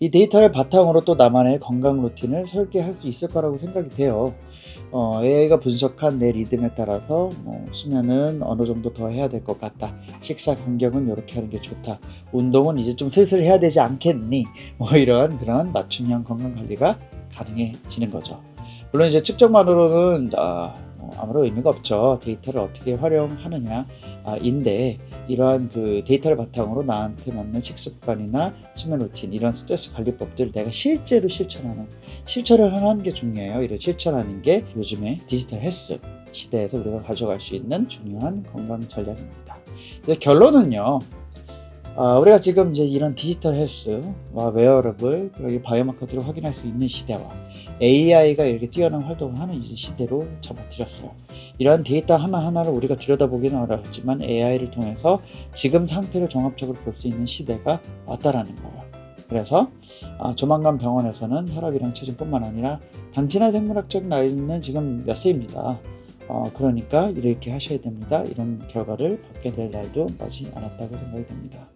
이 데이터를 바탕으로 또 나만의 건강 루틴을 설계할 수 있을 거라고 생각이 돼요. 어, AI가 분석한 내 리듬에 따라서 뭐 수면은 어느 정도 더 해야 될 것 같다. 식사 간격은 이렇게 하는 게 좋다. 운동은 이제 좀 슬슬 해야 되지 않겠니? 뭐 이런 그런 맞춤형 건강 관리가 가능해지는 거죠. 물론 이제 측정만으로는 아, 뭐 아무런 의미가 없죠. 데이터를 어떻게 활용하느냐. 아, 인데 이러한 그 데이터를 바탕으로 나한테 맞는 식습관이나 수면 루틴 이런 스트레스 관리법들을 내가 실제로 실천하는 실천을 하는 게 중요해요. 이런 실천하는 게 요즘에 디지털 헬스 시대에서 우리가 가져갈 수 있는 중요한 건강 전략입니다. 결론은요. 아, 우리가 지금 이제 이런 디지털 헬스와 웨어러블 그리고 바이오마커들을 확인할 수 있는 시대와 AI가 이렇게 뛰어난 활동을 하는 이제 시대로 접어들었어요. 이러한 데이터 하나하나를 우리가 들여다보기는 어렵지만 AI를 통해서 지금 상태를 종합적으로 볼 수 있는 시대가 왔다라는 거예요. 그래서 아, 조만간 병원에서는 혈압이랑 체중뿐만 아니라 단순한 생물학적 나이는 지금 몇 세입니다. 어, 그러니까 이렇게 하셔야 됩니다. 이런 결과를 받게 될 날도 머지 않았다고 생각이 됩니다.